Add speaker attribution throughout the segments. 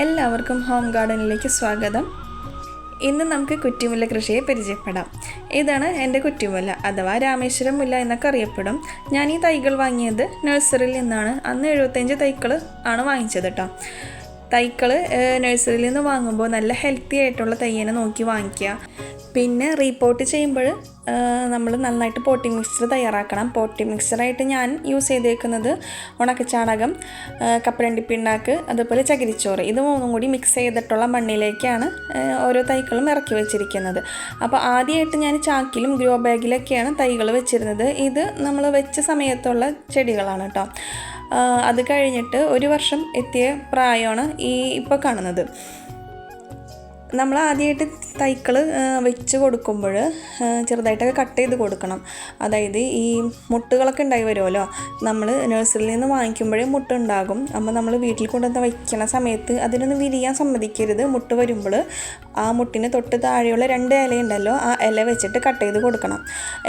Speaker 1: എല്ലാവർക്കും ഹോം ഗാർഡനിലേക്ക് സ്വാഗതം. ഇന്ന് നമുക്ക് കുറ്റിമുല്ല കൃഷിയെ പരിചയപ്പെടാം. ഇതാണ് എന്റെ കുറ്റിമുല്ല അഥവാ രാമേശ്വരം മുല്ല എന്നൊക്കെ അറിയപ്പെടും. ഞാൻ ഈ തൈകൾ വാങ്ങിയത് നഴ്സറിയിൽ നിന്നാണ്. അന്ന് എഴുപത്തഞ്ച് തൈകൾ ആണ് വാങ്ങിച്ചത് കേട്ടോ തൈകൾ നഴ്സറിയിൽ നിന്ന് വാങ്ങുമ്പോൾ നല്ല ഹെൽത്തി ആയിട്ടുള്ള തയ്യനെ നോക്കി വാങ്ങിക്കുക. പിന്നെ റീപോട്ട് ചെയ്യുമ്പോൾ നമ്മൾ നന്നായിട്ട് പോട്ടി മിക്സ്ചർ തയ്യാറാക്കണം. പോട്ടിംഗ് മിക്സ്ചറായിട്ട് ഞാൻ യൂസ് ചെയ്തേക്കുന്നത് ഉണക്കച്ചാണകം കപ്പലണ്ടി പിണ്ണാക്ക് അതുപോലെ ചകിരിച്ചോറ്. ഇത് മൂന്നും കൂടി മിക്സ് ചെയ്തിട്ടുള്ള മണ്ണിലേക്കാണ് ഓരോ തൈകളും ഇറക്കി വെച്ചിരിക്കുന്നത്. അപ്പോൾ ആദ്യമായിട്ട് ഞാൻ ചാക്കിലും ഗ്രോ ബാഗിലൊക്കെയാണ് തൈകൾ വെച്ചിരുന്നത്. ഇത് നമ്മൾ വെച്ച സമയത്തുള്ള ചെടികളാണ് കേട്ടോ അത് കഴിഞ്ഞിട്ട് ഒരു വർഷം എത്തിയ പ്രായമാണ് ഈ ഇപ്പോൾ കാണുന്നത്. നമ്മൾ ആദ്യമായിട്ട് തൈക്കൾ വെച്ച് കൊടുക്കുമ്പോൾ ചെറുതായിട്ടൊക്കെ കട്ട് ചെയ്ത് കൊടുക്കണം. അതായത് ഈ മുട്ടുകളൊക്കെ ഉണ്ടായി വരുമല്ലോ? നമ്മൾ നഴ്സറിയിൽ നിന്ന് വാങ്ങിക്കുമ്പോഴേ മുട്ട ഉണ്ടാകും അപ്പോൾ നമ്മൾ വീട്ടിൽ കൊണ്ടുവന്ന് വയ്ക്കണ സമയത്ത് അതിനൊന്ന് വിരിയാൻ സമ്മതിക്കരുത്. മുട്ട് വരുമ്പോൾ ആ മുട്ടിന് തൊട്ട് താഴെയുള്ള രണ്ട് ഇലയുണ്ടല്ലോ ആ ഇല വെച്ചിട്ട് കട്ട് ചെയ്ത് കൊടുക്കണം.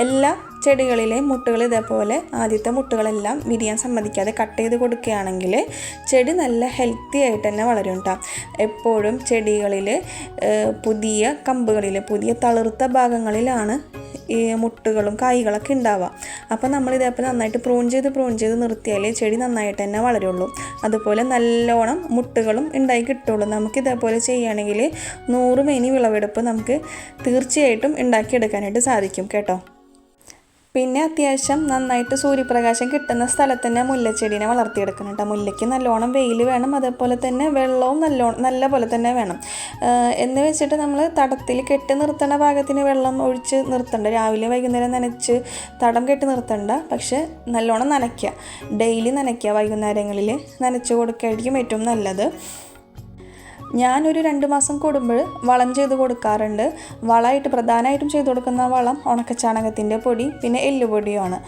Speaker 1: എല്ലാ ചെടികളിലെ മുട്ടുകൾ ഇതേപോലെ ആദ്യത്തെ മുട്ടുകളെല്ലാം വിരിയാൻ സമ്മതിക്കാതെ കട്ട് ചെയ്ത് കൊടുക്കുകയാണെങ്കിൽ ചെടി നല്ല ഹെൽത്തി ആയിട്ട് തന്നെ വളരും കേട്ടോ എപ്പോഴും ചെടികളിൽ പുതിയ കമ്പുകളിൽ പുതിയ തളിർത്ത ഭാഗങ്ങളിലാണ് ഈ മുട്ടുകളും കായ്കളൊക്കെ ഉണ്ടാവുക. അപ്പോൾ നമ്മൾ ഇതേപോലെ നന്നായിട്ട് പ്രൂൺ ചെയ്ത് പ്രൂൺ ചെയ്ത് നിർത്തിയാലേ ചെടി നന്നായിട്ട് തന്നെ വളരുള്ളൂ. അതുപോലെ നല്ലോണം മുട്ടുകളും ഉണ്ടായി കിട്ടുള്ളൂ. നമുക്ക് ഇതേപോലെ ചെയ്യുകയാണെങ്കിൽ നൂറ് മേനി വിളവെടുപ്പ് നമുക്ക് തീർച്ചയായിട്ടും ഉണ്ടാക്കിയെടുക്കാനായിട്ട് സാധിക്കും കേട്ടോ. പിന്നെ അത്യാവശ്യം നന്നായിട്ട് സൂര്യപ്രകാശം കിട്ടുന്ന സ്ഥലത്ത് തന്നെ മുല്ലച്ചെടീനെ വളർത്തിയെടുക്കണം കേട്ടോ. മുല്ലയ്ക്ക് നല്ലോണം വെയിൽ വേണം അതേപോലെ തന്നെ വെള്ളവും നല്ലോണം നല്ല പോലെ തന്നെ വേണം. എന്ന് വെച്ചിട്ട് നമ്മൾ തടത്തിൽ കെട്ടി നിർത്തേണ്ട ഭാഗത്തിന് വെള്ളം ഒഴിച്ച് നിർത്തണ്ട. രാവിലെ വൈകുന്നേരം നനച്ച് തടം കെട്ടി നിർത്തണ്ട. പക്ഷെ നല്ലോണം നനയ്ക്കുക ഡെയിലി നനയ്ക്കുക വൈകുന്നേരങ്ങളിൽ നനച്ച് കൊടുക്കുകയായിരിക്കും ഏറ്റവും നല്ലത്. ഞാനൊരു രണ്ട് മാസം കൂടുമ്പോൾ വളം ചെയ്ത് കൊടുക്കാറുണ്ട്. വളമായിട്ട് പ്രധാനമായിട്ടും ചെയ്ത് കൊടുക്കുന്ന വളം ഉണക്കച്ചാണകത്തിന്റെ പൊടി പിന്നെ എല്ലുപൊടിയുമാണ്.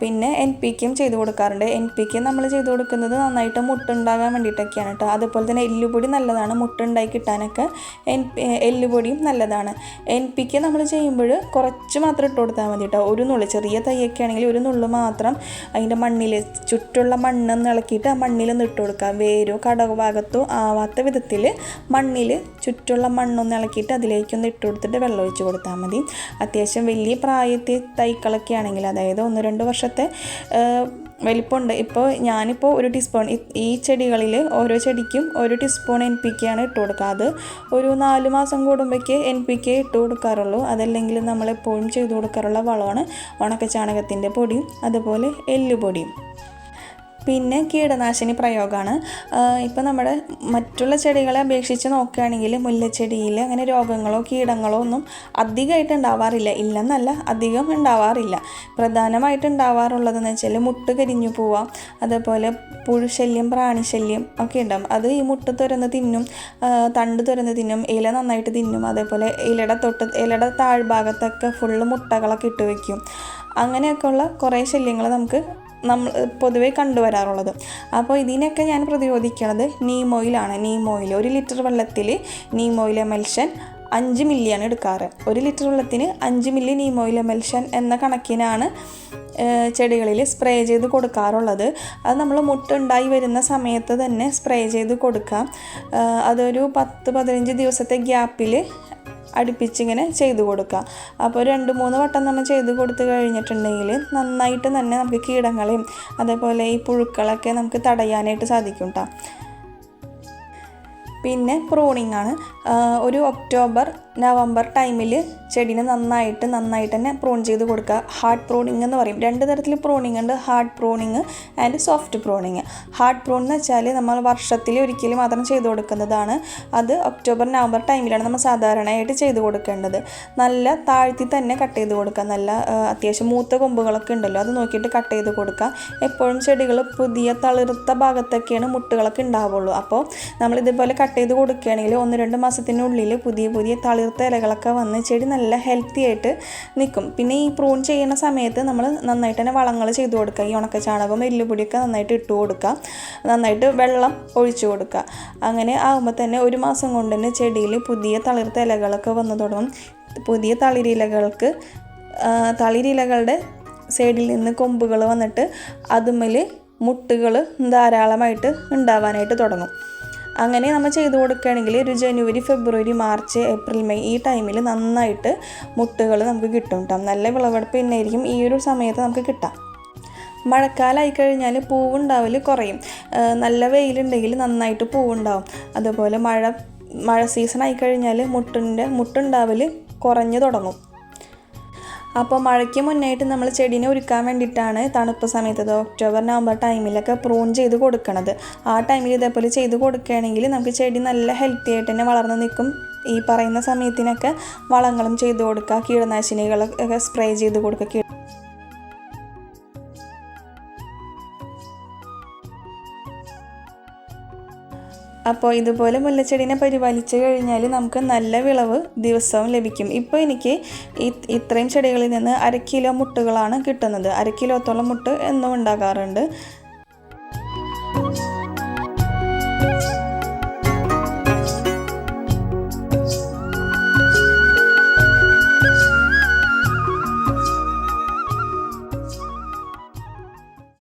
Speaker 1: പിന്നെ എൻ പി കെയും ചെയ്ത് കൊടുക്കാറുണ്ട്. എൻ പി കെ നമ്മൾ ചെയ്ത് കൊടുക്കുന്നത് നന്നായിട്ട് മുട്ടുണ്ടാകാൻ വേണ്ടിയിട്ടൊക്കെയാണ് കേട്ടോ. അതുപോലെ തന്നെ എല്ലുപൊടി നല്ലതാണ് മുട്ടുണ്ടായി കിട്ടാനൊക്കെ. എൻ എല്ലുപൊടിയും നല്ലതാണ്. എൻ പി കെ നമ്മൾ ചെയ്യുമ്പോൾ കുറച്ച് മാത്രം ഇട്ട് കൊടുത്താൽ മതി കേട്ടോ. ഒരു നുള്ളു ചെറിയ തൈയൊക്കെ ആണെങ്കിൽ ഒരു നുള്ളു മാത്രം അതിന്റെ മണ്ണിൽ ചുറ്റുള്ള മണ്ണെന്ന് ഇളക്കിയിട്ട് ആ മണ്ണിലൊന്ന് ഇട്ട് കൊടുക്കുക. വേരോ കടക ഭാഗത്തോ ആവാത്ത വിധത്തിൽ മണ്ണിൽ ചുറ്റുള്ള മണ്ണൊന്ന് ഇളക്കിയിട്ട് അതിലേക്കൊന്ന് ഇട്ട് കൊടുത്തിട്ട് വെള്ളം ഒഴിച്ച് കൊടുത്താൽ മതി. അത്യാവശ്യം വലിയ പ്രായത്തിൽ തൈക്കളൊക്കെ ആണെങ്കിൽ അതായത് ഒന്ന് രണ്ട് വർഷത്തെ വലിപ്പമുണ്ട്. ഇപ്പോൾ ഞാനിപ്പോൾ ഒരു ടീസ്പൂൺ ഈ ചെടികളിൽ ഓരോ ചെടിക്കും ഒരു ടീസ്പൂൺ എൻ പി കെ ആണ് ഇട്ട് കൊടുക്കുക. അത് ഒരു നാല് മാസം കൂടുമ്പോഴേക്ക് എൻ പി കെ ഇട്ട് കൊടുക്കാറുള്ളൂ. അതല്ലെങ്കിൽ നമ്മളെപ്പോഴും ചെയ്തു കൊടുക്കാറുള്ള വളമാണ് ഉണക്ക ചാണകത്തിന്റെ പൊടിയും അതുപോലെ എല്ലുപൊടിയും. പിന്നെ കീടനാശിനി പ്രയോഗമാണ് ഇപ്പോൾ നമ്മുടെ മറ്റുള്ള ചെടികളെ അപേക്ഷിച്ച് നോക്കുകയാണെങ്കിൽ മുല്ലച്ചെടിയിൽ അങ്ങനെ രോഗങ്ങളോ കീടങ്ങളോ ഒന്നും അധികമായിട്ട് ഉണ്ടാവാറില്ല. ഇല്ലെന്നല്ല അധികം ഉണ്ടാവാറില്ല. പ്രധാനമായിട്ട് ഉണ്ടാവാറുള്ളതെന്ന് വെച്ചാൽ മുട്ട് കരിഞ്ഞു പോവാം അതേപോലെ പുഴുശല്യം പ്രാണിശല്യം ഒക്കെ ഉണ്ടാവും. അത് ഈ മുട്ട് തുരന്ന് തിന്നും തണ്ട് തുരന്ന് തിന്നും ഇല നന്നായിട്ട് തിന്നും അതേപോലെ ഇലയുടെ തൊട്ട് ഇലയുടെ താഴ്ഭാഗത്തൊക്കെ ഫുള്ള് മുട്ടകളൊക്കെ ഇട്ട് വയ്ക്കും അങ്ങനെയൊക്കെയുള്ള കുറേ ശല്യങ്ങൾ നമുക്ക് നമ്മൾ പൊതുവേ കണ്ടുവരാറുള്ളത്. അപ്പോൾ ഇതിനൊക്കെ ഞാൻ പ്രതിരോധിക്കുന്നത് നീം ഓയിൽ ഒരു ലിറ്റർ വെള്ളത്തിൽ നീം ഓയിൽ എമൽഷൻ അഞ്ച് മില്ലിയാണ് എടുക്കാറ്. ഒരു ലിറ്റർ വെള്ളത്തിന് അഞ്ച് മില്ലി നീം ഓയിൽ എമൽഷൻ എന്ന കണക്കിനാണ് ചെടികളിൽ സ്പ്രേ ചെയ്ത് കൊടുക്കാറുള്ളത്. അത് നമ്മൾ മുട്ടുണ്ടായി വരുന്ന സമയത്ത് തന്നെ സ്പ്രേ ചെയ്ത് കൊടുക്കാം. അതൊരു പത്ത് പതിനഞ്ച് ദിവസത്തെ ഗ്യാപ്പിൽ അടുപ്പിച്ചിങ്ങനെ ചെയ്ത് കൊടുക്കുക. അപ്പോൾ രണ്ട് മൂന്ന് വട്ടം നമ്മൾ ചെയ്ത് കൊടുത്തു കഴിഞ്ഞിട്ടുണ്ടെങ്കിൽ നന്നായിട്ട് തന്നെ നമുക്ക് കീടങ്ങളെയും അതേപോലെ ഈ പുഴുക്കളൊക്കെ നമുക്ക് തടയാനായിട്ട് സാധിക്കും കേട്ടോ പിന്നെ പ്രൂണിങ് ആണ്. ഒരു ഒക്ടോബർ നവംബർ ടൈമിൽ ചെടീനെ നന്നായിട്ട് നന്നായിട്ട് തന്നെ പ്രൂൺ ചെയ്ത് കൊടുക്കുക. ഹാർഡ് പ്രൂണിങ് എന്ന് പറയും. രണ്ട് തരത്തിൽ പ്രൂണിങ് ഉണ്ട്. Hard pruning and soft pruning hard prune എന്ന് വെച്ചാൽ നമ്മൾ വർഷത്തിൽ ഒരിക്കൽ മാത്രം ചെയ്ത് കൊടുക്കുന്നതാണ്. അത് ഒക്ടോബർ നവംബർ ടൈമിലാണ് നമ്മൾ സാധാരണയായിട്ട് ചെയ്ത് കൊടുക്കേണ്ടത്. നല്ല താഴ്ത്തി തന്നെ കട്ട് ചെയ്ത് കൊടുക്കുക. നല്ല അത്യാവശ്യം മൂത്ത കൊമ്പുകളൊക്കെ ഉണ്ടല്ലോ അത് നോക്കിയിട്ട് കട്ട് ചെയ്ത് കൊടുക്കുക. എപ്പോഴും ചെടികൾ പുതിയ തളിർത്ത ഭാഗത്തൊക്കെയാണ് മുട്ടുകളൊക്കെ ഉണ്ടാവുള്ളൂ. അപ്പോൾ നമ്മൾ ഇതുപോലെ കട്ട് ചെയ്ത് കൊടുക്കുകയാണെങ്കിൽ ഒന്ന് രണ്ട് മാസത്തിനുള്ളിൽ പുതിയ പുതിയ തളിർത്ത ഇലകളൊക്കെ വന്ന് ചെടി നല്ല ഹെൽത്തി ആയിട്ട് നിൽക്കും. പിന്നെ ഈ പ്രൂൺ ചെയ്യുന്ന സമയത്ത് നമ്മൾ നന്നായിട്ട് തന്നെ വളങ്ങൾ ചെയ്ത് കൊടുക്കുക. ഈ ഉണക്ക ചാണകം എല്ലുപൊടിയൊക്കെ നന്നായിട്ട് ഇട്ട് കൊടുക്കുക. നന്നായിട്ട് വെള്ളം ഒഴിച്ചു കൊടുക്കുക. അങ്ങനെ ആകുമ്പോൾ തന്നെ ഒരു മാസം കൊണ്ട് തന്നെ ചെടിയിൽ പുതിയ തളിർത്ത ഇലകളൊക്കെ വന്ന് തുടങ്ങും. പുതിയ തളിരിലകൾക്ക് തളിരിലകളുടെ സൈഡിൽ നിന്ന് കൊമ്പുകൾ വന്നിട്ട് അതുമ്മൽ മുട്ടുകൾ ധാരാളമായിട്ട് ഉണ്ടാവാനായിട്ട് തുടങ്ങും. അങ്ങനെ നമ്മൾ ചെയ്തു കൊടുക്കുകയാണെങ്കിൽ ഒരു ജനുവരി ഫെബ്രുവരി മാർച്ച് ഏപ്രിൽ മെയ് ഈ ടൈമിൽ നന്നായിട്ട് മുട്ടുകൾ നമുക്ക് കിട്ടും കേട്ടോ. നല്ല വിളവെടുപ്പ് തന്നെയായിരിക്കും ഈ ഒരു സമയത്ത് നമുക്ക് കിട്ടാം. മഴക്കാലമായി കഴിഞ്ഞാൽ പൂവുണ്ടാവൽ കുറയും. നല്ല വെയിലുണ്ടെങ്കിൽ നന്നായിട്ട് പൂവുണ്ടാവും. അതുപോലെ മഴ മഴ സീസൺ ആയി കഴിഞ്ഞാൽ മുട്ടിന്റെ മുട്ടുണ്ടാവൽ കുറഞ്ഞു തുടങ്ങും. അപ്പോൾ മഴയ്ക്ക് മുന്നേയിട്ട് നമ്മൾ ചെടീനെ ഒരുക്കാൻ വേണ്ടിയിട്ടാണ് തണുപ്പ് സമയത്ത് അത് ഒക്ടോബർ നവംബർ ടൈമിലൊക്കെ പ്രൂൺ ചെയ്ത് കൊടുക്കണത്. ആ ടൈമിൽ ഇതേപോലെ ചെയ്ത് കൊടുക്കുകയാണെങ്കിൽ നമുക്ക് ചെടി നല്ല ഹെൽത്തി ആയിട്ട് തന്നെ വളർന്ന് നിൽക്കും. ഈ പറയുന്ന സമയത്തിനൊക്കെ വളങ്ങളും ചെയ്ത് കൊടുക്കുക കീടനാശിനികളൊക്കെ സ്പ്രേ ചെയ്ത് കൊടുക്കുക അപ്പോൾ ഇതുപോലെ മുല്ലച്ചെടീനെ പരിപാലിച്ച് കഴിഞ്ഞാൽ നമുക്ക് നല്ല വിളവ് ദിവസവും ലഭിക്കും. ഇപ്പോൾ എനിക്ക് ഇത്രയും ചെടികളിൽ നിന്ന് അര കിലോ മുട്ടുകളാണ് കിട്ടുന്നത്. അര കിലോത്തോളം മുട്ട് എന്നും ഉണ്ടാകാറുണ്ട്.